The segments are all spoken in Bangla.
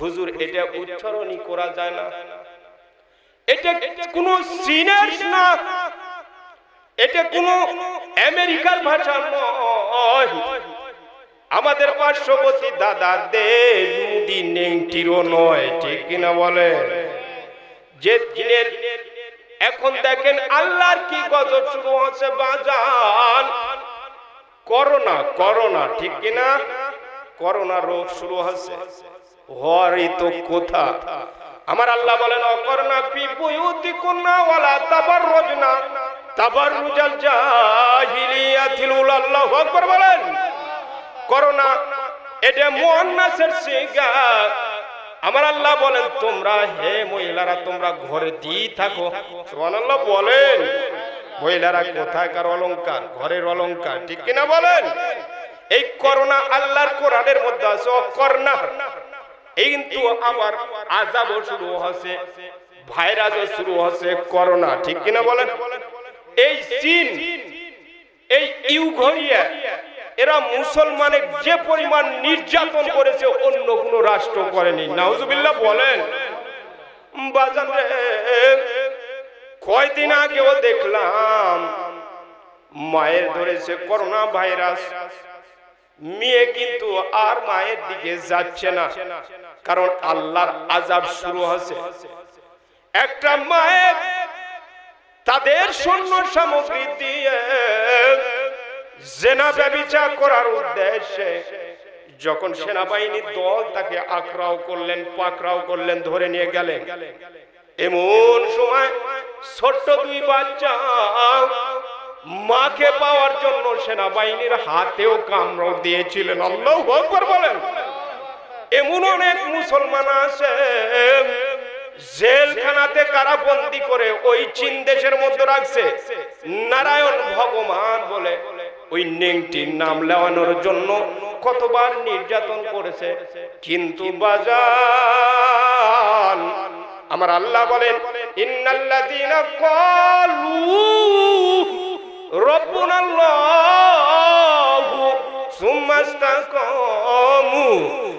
হুজুর, এটা উচ্চারণই করা যায় না। এটা কোনো চীনের না এটা কোনো আমেরিকার ভাষা নয়। আমাদের পার্শ্ববর্তী দাদার দেশ মুদি নেংটিরও নয়, ঠিক কিনা বলে? যে দিনের, এখন দেখেন আল্লাহর কি গজব শুরু হচ্ছে বাজান। করোনা করোনা, ঠিক কিনা? করোনা রোগ শুরু হচ্ছে হওয়ারই তো কোথা? আমার আল্লাহ বলেন অকরনা ফি বুয়ুতি কুন্না ওয়ালা তাবাররুজনা। তাবাররুজাল জাহিলিয়াতিল আল্লাহু আকবার বলেন। করোনা, এটা মুয়ান্নাসের সিগা। আমার আল্লাহ বলেন, তোমরা হে মহিলারা, তোমরা ঘরে দিয়ে থাকো। সুবহানাল্লাহ বলেন। মহিলারা কোথাকার অলংকার? ঘরের অলংকার, ঠিক কিনা বলেন? এই করোনা আল্লাহর কোরআনের মধ্যে আছে অকর্ণা কিন্তু আবার আজাবও শুরু হচ্ছে ভাইরাসও শুরু হচ্ছে করোনা, ঠিক কিনা বলেন? এই চীন, এই ইউঘরিয়া, এরা মুসলমানের যে পরিমাণ নির্যাতন করেছে, অন্য কোন রাষ্ট্র করেনি। নাউজুবিল্লাহ বলেন, বাজান রে, কয়দিন আগেও দেখলাম, মায়ের ধরেছে করোনা ভাইরাস, মেয়ে কিন্তু আর মায়ের দিকে যাচ্ছে না। কারণ আল্লাহর আজাব শুরু হচ্ছে একটা মায়ের তাদের সৈন্য সামগ্রী দিয়ে জেনা ব্যবচার করার উদ্দেশ্যে যখন সেনাবাহিনীর দল তাকে আক্রাও করলেন পাকরাও করলেন, ধরে নিয়ে গেলেন। এমন সময় ছোট্ট দুই বাচ্চা মাকে পাওয়ার জন্য সেনাবাহিনীর হাতেও কামড় দিয়েছিলেন। আল্লাহ বলেন। এমন অনেক মুসলমান আছে, জেলখানাতে কারাবন্দি করে, ওই চীন দেশের মধ্যে রাখছে। নারায়ণ ভগবান বলে, ওই নেংটির নাম লেওয়ানোর জন্য কতবার নির্যাতন করেছে। কিন্তু বাজান, আমার আল্লাহ বলেন, ইন্নাল্লাযীনা ক্বালু রব্বুনাল্লাহু সুম্মা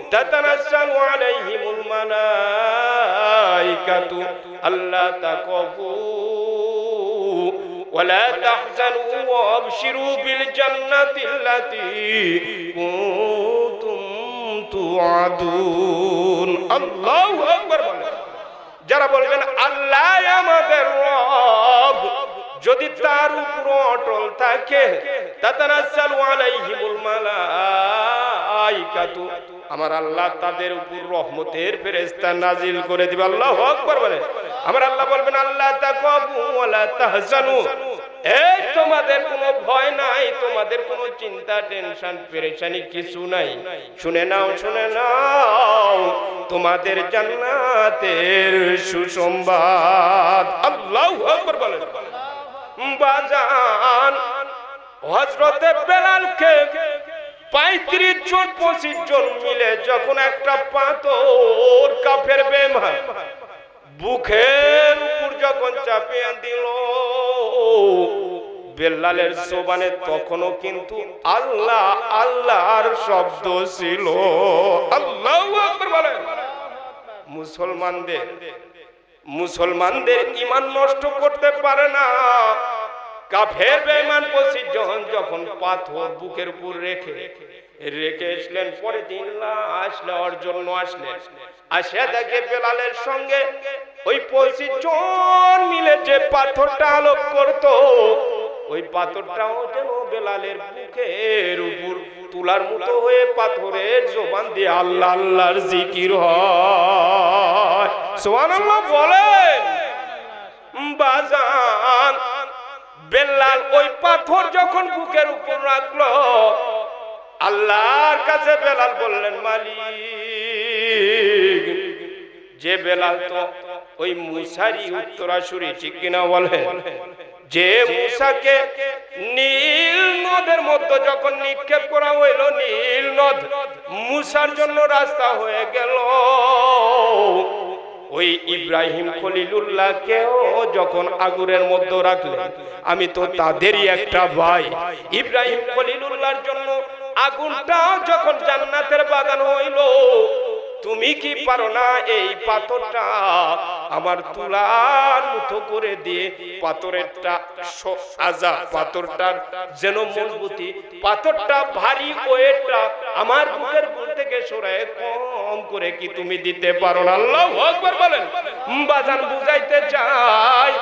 ইসতাকামু তাতানাজ্জালু আলাইহিমুল মালাইকাতু আল্লা তাকাফু ولا تحزنوا وابشروا بالجنة التي كنتم توعدون الله أكبر বলেন যারা বলবেন আল্লাহ আমাদের রব যদি তার উপর অটল থাকে তাতানাজ্জালু আলাইহিমুল মালাইকাতু আমার আল্লাহ তাদের উপর রহমতের ফেরেশতা নাজিল করে দিবে। আল্লাহ হক বলে। আমার আল্লাহ বলবেন আল্লাহ তাহজানু। এই, তোমাদের কোনো ভয় নাই, তোমাদের কোনো চিন্তা, টেনশন, পেরেশানি কিছু নাই। শুনে নাও শুনে নাও, তোমাদের জান্নাতের সুসংবাদ। আল্লাহু আকবার বলেন বাজান হজরতে বেলালকে পঁয়ত্রিশ জন পঁচিশ জন মিলে যখন একটা পাথর কাফের বেমা বুকের উপর যখন চাপিয়ে দিল, বেল্লালের সোবানে তখনও কিন্তু আল্লাহ, আল্লাহর শব্দ ছিল। আল্লাহ মুসলমানদের মুসলমানদের ইমান নষ্ট করতে পারে না। কাফের বেঈমান পঁচিশ জন যখন পাথর বুকের উপর রেখে রেখে আসলেন পরে দিন লাশ নেওয়ার জন্য আসলেন আসে দেখে বেলালের সঙ্গে ওই পঁচিশ জন মিলে যে পাথরটা আলোক করত, ওই পাথরটাও যেন বেলালের বুকের উপর তুলার মতো হয়ে পাথরের জবান দিয়ে আল্লাহ আল্লাহর জিকির হয়। সুবহানাল্লাহ বলেন, বাজান বেল্লাল ওই পাথর যখন বুকের উপর রাখল, আল্লাহর কাছে বেলাল বললেন, মালিক, যে বেলাল তো ওই মুসারি উত্তরাসুরি, ঠিক কিনা বলেন? যে মুসাকে নীল নদের মধ্যে যখন নিক্ষেপ করা হইল, নীল নদ মুসার জন্য রাস্তা হয়ে গেল। ওই ইব্রাহিম খলিলুল্লাহকেও যখন আগুনের মধ্যে রাখলেন, আমি তো তাদেরই একটা ভাই। ইব্রাহিম খলিলুল্লাহর জন্য আগুনটাও যখন জান্নাতের বাগান হইল, তুমি কি পারো না এই পাথরটা আমার তুলার মুঠো করে দিয়ে পাথরেরটা আজা পাথরটার যেন মজবুতি। পাথরটা ভারী ওয়েটটা আমার বুকের বুক থেকে সরায় কম করে কি তুমি দিতে পারো না? আল্লাহ আকবার বলেন। বাজান বুঝাইতে চাই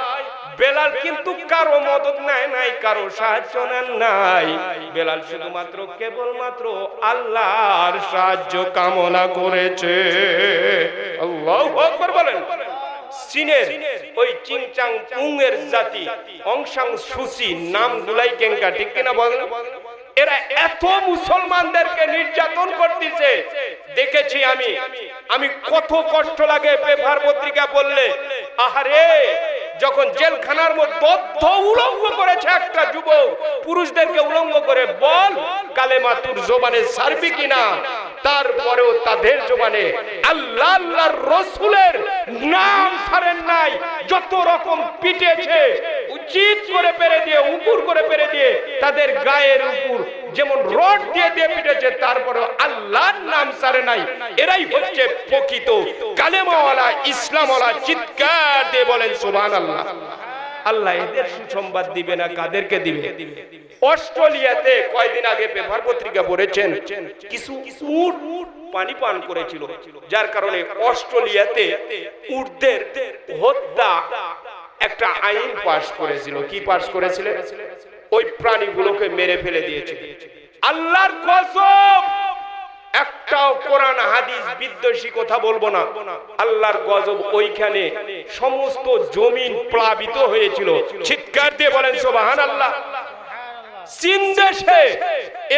বেলাল কিন্তু কারও মদত নেয় নাই, কারও সাহায্য নেন নাই। বেলাল শুধুমাত্র কেবলমাত্র আল্লাহর সাহায্য কামনা করেছে। আল্লাহু বলেন। চীনের ওই চিংচাং পুংয়ের জাতি, অংশাং সুসি নাম গুলাই কেঙ্কা, ঠিক কিনা বলেন এরা এত মুসলমানদেরকে নির্যাতন করতেছে, দেখেছি আমি। আমি কত কষ্ট লাগে পেপার পত্রিকা বললে আহারে, যখন জেলখানার মধ্যে উলঙ্গ করেছে একটা যুবক, পুরুষদেরকে উলঙ্গ করে বল কালেমা তুর জোবানে সারবি কিনা? তারপরেও তাদের জোবানে আল্লাহ আল্লাহর রসুলের নাম ছাড়েন নাই। যত রকম পিটেছে, উচিত করে পেরে দিয়ে, উপর করে পেরে দিয়ে তাদের গায়ের উপর যেমন রড দিয়ে দিয়ে পিটেছে তারপরে আল্লাহর নাম ছাড়ে নাই। এরাই হচ্ছে প্রকৃত কালেমাওয়ালা, ইসলামওয়ালা, চিৎকার দিয়ে বলেন সুবহান আল্লাহ আল্লাহ এদের সুসংবাদ দিবে না, কাদেরকে দিবে? অস্ট্রেলিয়াতে কয়দিন আগে পেপার পত্রিকা পড়েছেন, কিছু পানি পান করেছিল, যার কারণে অস্ট্রেলিয়াতে উটদের হত্যা একটা আইন পাশ করেছিল। কি পাশ করেছিলেন ওই প্রাণীগুলোকে মেরে ফেলে দিয়েছে আল্লাহর গজব একটাও কোরআন, হাদিস, বিদ্বেষী কথা বলব না। আল্লাহর গজব ওইখানে সমস্ত জমিন প্লাবিত হয়েছিল। চিৎকার দিয়ে বলেন সোবাহান আল্লাহ চীন দেশে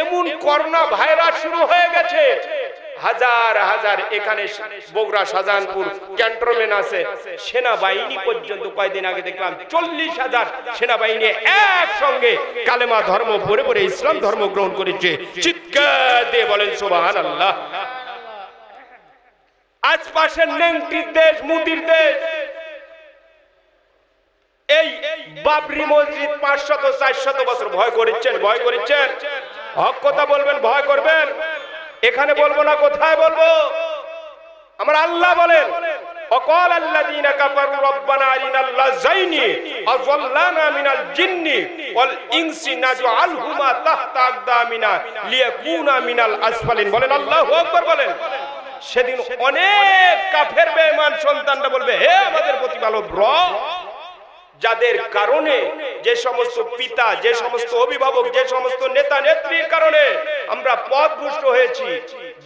এমন করোনা ভাইরাস শুরু হয়ে গেছে। হাজার হাজার এখানে বগুড়া, শাহজাহানপুর ক্যান্টনমেন্ট আছে। সেনাবাহিনী পর্যন্ত কয়েকদিন আগে দেখলাম চল্লিশ হাজার সেনাবাহিনী একসঙ্গে কালেমা ধর্ম, ভরে ভরে ইসলাম ধর্ম গ্রহণ করেছে। চিৎকার দিয়ে বলেন সোবাহান আল্লাহ আজ পাশের নেংটির দেশ, মুদির দেশ। এই বাবরি মসজিদ পাঁচশত, চারশত বছর ভয় করেছেন ভয় করেছেন। হক কথা বলবেন, ভয় করবেন। এখানে বলব না, কোথায় বলব? আমার আল্লাহ বলেন, অকল আল্লাযীনা কাফারু রব্বানা আরিনাল লাযাইনি আযাল্লানা মিনাল জিন্নি ওয়াল ইনসি নাজআলহুমা তাহতা আকদামিনা লিয়াকুনা মিনাল বলেন, আল্লাহু আকবার বলেন। সেদিন অনেক কাফের বেঈমান সন্তানরা বলবে, হে আমাদের প্রতিপালক, রব যাদের কারণে যে সমস্ত পিতা, যে সমস্ত অভিভাবক, যে সমস্ত নেতা নেত্রীর কারণে আমরা পথভ্রষ্ট হয়েছি।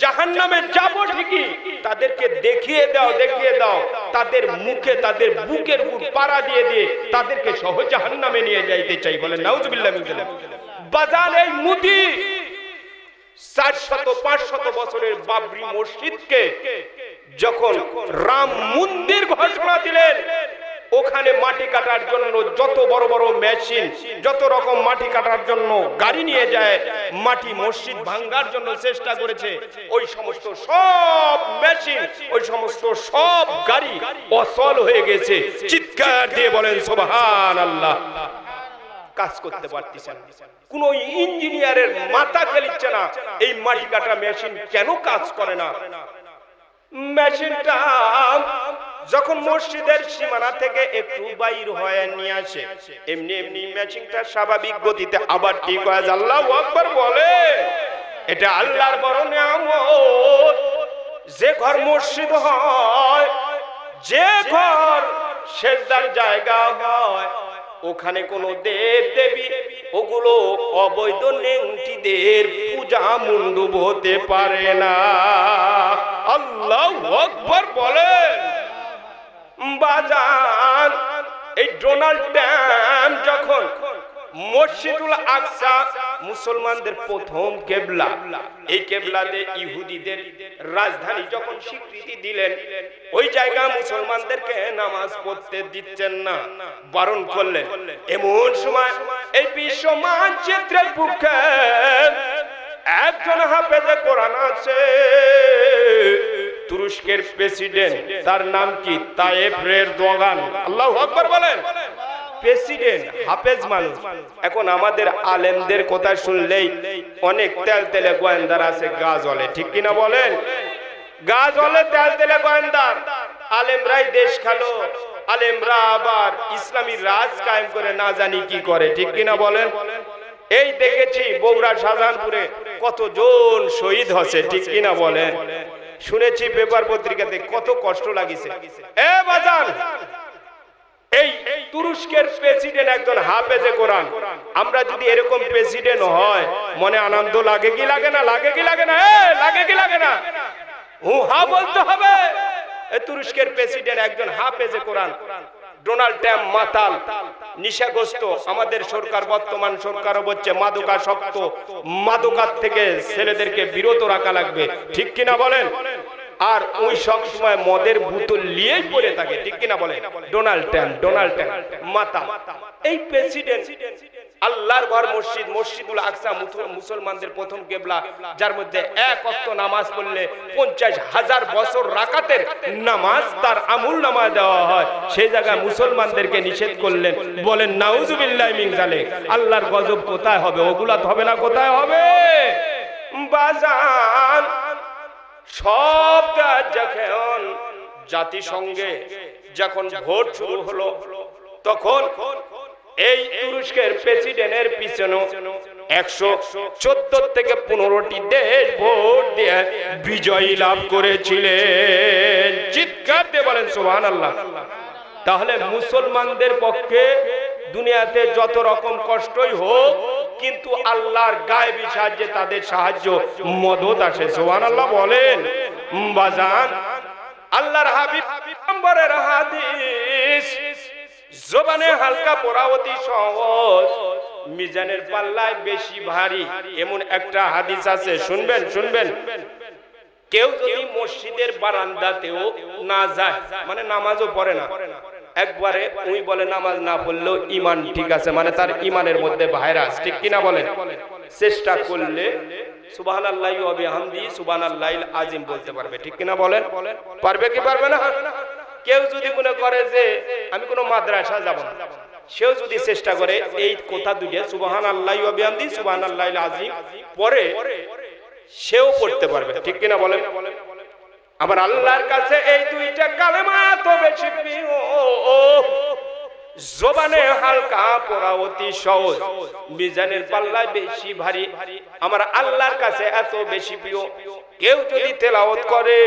জাহান নামে যাব ঠিকই, তাদেরকে দেখিয়ে দাও দেখিয়ে দাও। তাদের মুখে, তাদের বুকের উপর পাড়া দিয়ে দিয়ে তাদেরকে সহ জাহান নামে নিয়ে যাইতে চাই বলেন নাউজুবিল্লাহ বাজার এই মুদি চার শত, পাঁচ শত বছরের বাবরি মসজিদকে যখন রাম মন্দির ওখানে মাটি কাটার জন্য যত বড় বড় মেশিন, যত রকম মাটি কাটার জন্য গাড়ি নিয়ে যায়, মাটি মসজিদ ভাঙ্গার জন্য চেষ্টা করেছে। ওই সমস্ত সব মেশিন, ওই সমস্ত সব গাড়ি অসল হয়ে গেছে। চিৎকার দিয়ে বলেন সোবাহান আল্লাহ কাজ করতে পারতেছে না। কোন ইঞ্জিনিয়ারের মাথা খেলিচ্ছে না। এই মাটি কাটা মেশিন কেন কাজ করে না? মেশিনটা যখন মসজিদের সীমানা থেকে একটু বাইর হয়ে নিয়ে আসে, এমনি এমনি মেশিনটা স্বাভাবিক গতিতে আবার ঠিক হয়ে আল্লাহু আকবার বলে, এটা আল্লাহর বড় নিয়ামত। যে ঘর মসজিদ হয়, যে ঘর সেজদার জায়গা হয়, ওখানে কোনো দেব দেবী, ওগুলো অবৈধ নেংটিদের পূজা মণ্ডপ হতে পারে না। আল্লাহ আকবর বাজান এই ডোনাল্ড ট্রাম্প যখন মসজিদুল আকসা মুসলমানদের প্রথম কেবলা, এই কেবলাতে ইহুদিদের রাজধানী যখন স্বীকৃতি দিলেন, ওই জায়গা মুসলমানদেরকে নামাজ পড়তে দিচ্ছেন না, বারণ করলেন। এমন সময় এই বিশ্ব মানচিত্রের বুকে একজন হাফেজে কোরআন আছে তুরস্কের প্রেসিডেন্ট, তার নাম কি? তায়েব বলেন। প্রেসিডেন্ট, হাফেজ মানুষ। এখন আমাদের আলেমদের কথা শুনলেই অনেক তেল তেলে গোয়েন্দার আছে, গা জ্বলে। ঠিক কিনা বলেন? গাছ হলে তেল তেলে গোয়েন্দার। আলেমরাই দেশ খেলো। আলেমরা আবার ইসলামী রাজ কায়েম করে না জানি কি করে। ঠিক কিনা বলেন? এই দেখেছি বগুড়া, শাহজাহানপুরে কতজন শহীদ হচ্ছে। ঠিক কিনা বলেন? শুনেছি পেপার পত্রিকাতে কত কষ্ট লাগিছে। এ বাজান, এই তুরস্কের প্রেসিডেন্ট একজন হাফেজে কোরআন। আমরা যদি এরকম প্রেসিডেন্ট হয়, মনে আনন্দ লাগে কি লাগে না? লাগে কি লাগে না? এ, লাগে কি লাগে না? হু হা বলতে হবে। তুরস্কের প্রেসিডেন্ট একজন হাফেজে কোরআন। ডোনাল্ড ট্রাম্প মাতাল নিশাগ্রস্ত আমাদের সরকার, বর্তমান সরকার হচ্ছে মাদকা শক্ত, মাদকার থেকে ছেলেদেরকে বিরত রাখা লাগবে। ঠিক কিনা বলেন? আর ওই সব সময় মদের বোতল নিয়েই পড়ে থাকে। ঠিক কিনা বলেন? ডোনাল্ড ট্রাম্প ডোনাল্ড ট্রাম্প মাতা এই প্রেসিডেন্ট আল্লাহর ঘর মসজিদ, মসজিদুল আকসা মুসলমানদের প্রথম কেবলা, যার মধ্যে এক অক্ত নামাজ পড়লে পঞ্চাশ হাজার বছর রাকাতের নামাজ তার আমুল নামাজ দেওয়া হয়। সেই জায়গায় মুসলমানদেরকে নিষেধ করলেন। বলেন, নাউজুবিল্লাহ জালিক আল্লাহর গজব কোথায় হবে? ওগুলা হবে না, কোথায় হবে? বাজান, সব কাজ যখন জাতিসংঘে যখন ভোট শুরু হলো, তখন এই তুরস্কের প্রেসিডেন্টের পিছনে একশো চোদ্দ থেকে পনেরোটি দেশ ভোট দিয়ে বিজয়ী লাভ করেছিলেন। চিৎকার দিয়ে বলেন সোহান আল্লাহ তাহলে মুসলমানদের পক্ষে দুনিয়াতে যত রকম কষ্টই হোক, কিন্তু আল্লাহর গায়েবী সাহায্যে তাদের সাহায্য, মদত আসে। সোহান আল্লাহ বলেন বাজান, আল্লাহর হাবিব হাদিস জবানে হালকা পড়া অতি সহজ। মিজানের পাল্লায় বেশি ভারী। এমন একটা হাদিস আছে। শুনবেন শুনবেন। কেউ যদি মসজিদের বারান্দাতেও না যায় মানে নামাজও পড়ে না, একবারে উই বলে নামাজ না পড়লেও ইমান ঠিক আছে মানে তার ইমানের মধ্যে ভাইরাস, ঠিক কিনা বলেন? চেষ্টা করলে সুবাহান আল্লাহ সুবাহান আল্লাহ আজিম বলতে পারবে, ঠিক কিনা বলেন? পারবে কি পারবে না? কেউ যদি মনে করে যে আমি কোনো মাদ্রাসা যাব না, সেও যদি চেষ্টা করে, এই কথা দুটো সুবাহান আল্লাহ হামদি সুবাহান আল্লাহ আজিম পরে সেও পড়তে পারবে। ঠিক কিনা বলেন? আমার আল্লাহর কাছে এই দুইটা কালেমা এত বেশি জবানে হালকা পড়া অতি সহজ, মিজানের পাল্লায় বেশি ভারী। আমার আল্লাহর কাছে এত বেশি প্রিয়। কেউ যদি তেলাওয়াত করে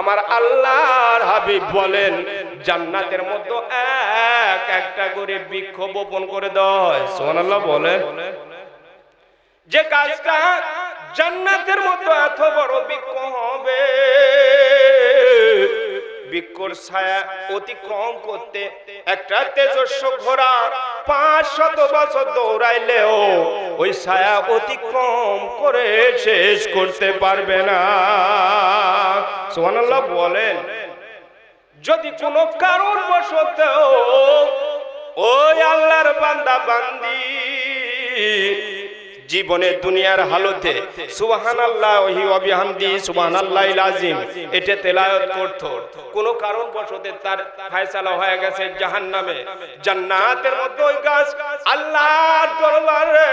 আমার আল্লাহর হাবিব বলেন, জান্নাতের মধ্যে এক একটা করে বৃক্ষ বপন করে দেয় সোহানাল্লাহ বলেন। যে কাজটা জান্নাতের মতো এত বড় বৃক্ষ হবে বৃক্ষর ছায়া অতিক্রম করতে একটা তেজস্ব ঘোড়া পাঁচ শত বছর দৌড়াইলেও ওই ছায়া অতিক্রম করে শেষ করতে পারবে না। সোহানাল্লাহ বলেন, যদি কোনো কারণ বসত ওই আল্লাহর বান্দা বান্দি জীবনে দুনিয়ার হালতে সুবহানাল্লাহ ওয়া বিহামদি সুবহানাল্লাহিল আযীম এটা তেলাওয়াত করত। কোন কারণ বশতে তার ফয়সালা হয়ে গেছে জাহান্নামে। জান্নাতের মধ্যে ওই গাছ আল্লাহর দরবারে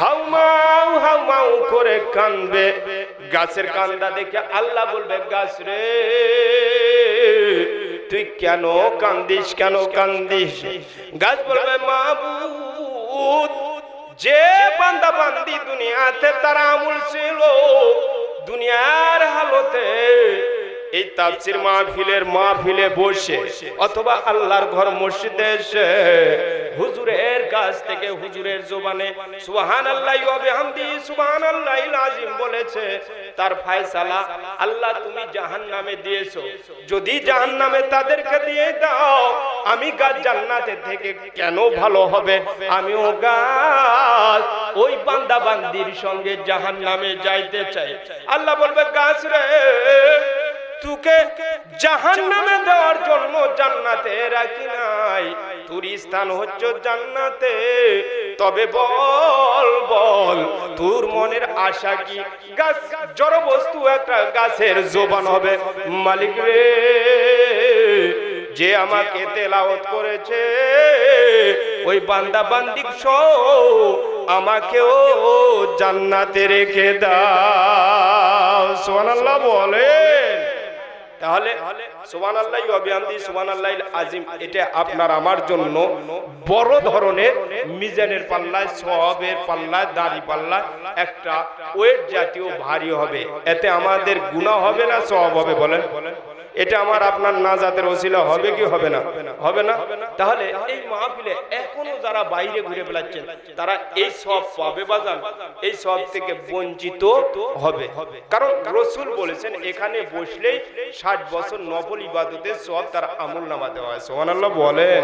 হাউমাউ হাউমাউ করে কানবে গাছের কান্দা দেখে আল্লাহ বলবে, গাছ রে, তুই কেন কান্দিস কেন কান্দিস? গাছ বলবে, মাবুদ যে বান্দা বান্দি দুনিয়াতে তারা আমুল ছিল দুনিয়ার হালতে এই তাফসির মাহফিলের মাহফিলে বসে অথবা আল্লাহর ঘর মসজিদে এসে হুজুরের কাছ থেকে হুজুরের জবানে সুবহানাল্লাহি ওয়া বিহামদি সুবহানাল্লাহিল আযীম বলেছে, তার ফয়সালা, আল্লাহ তুমি জাহান্নামে দিয়েছ। যদি জাহান্নামে তাদেরকে দিয়ে দাও, আমি গাছ জান্নাতে থেকে কেন ভালো হবে? আমিও গাছ ওই বান্দা বান্দির সঙ্গে জাহান্নামে যাইতে চাই। আল্লাহ বলবে, গাছ রে তোকে জাহান নামে দেওয়ার জন্য জান্নাতে রাখি নাই। তোর স্থান হচ্ছে জান্নাতে। তবে বল বল, তোর মনের আশা কি? গাছ জড় বস্তু একটা গাছের জোবান হবে। মালিক রে, যে আমাকে তেলাওয়াত করেছে, ওই বান্দা বান্দিক আমাকেও জান্নাতে রেখে দাও। সুবহানাল্লাহ বলেন। তাহলে সুবান আল্লাহ অভিয়ান্তি সুবান আল্লাহ আজিম, এটা আপনার আমার জন্য বড় ধরনের মিজানের পাল্লায় সবের পাল্লায়, দাড়ি পাল্লায় একটা ওয়েট জাতীয় ভারী হবে। এতে আমাদের গুণা হবে না সব হবে বলেন বলেন? এটা আমার আপনার নাজাতের ওসিলা হবে কি হবে না? হবে না? তাহলে এই মাহফিলে এখনও যারা বাইরে ঘুরে বেড়াচ্ছেন, তারা এই সব পাবে বাজান, এই সব থেকে বঞ্চিত হবে। কারণ রসুল বলেছেন, এখানে বসলেই ষাট বছর নবল ইবাদতের সব তার আমল নামা দেওয়া হয়। সোহান বলেন।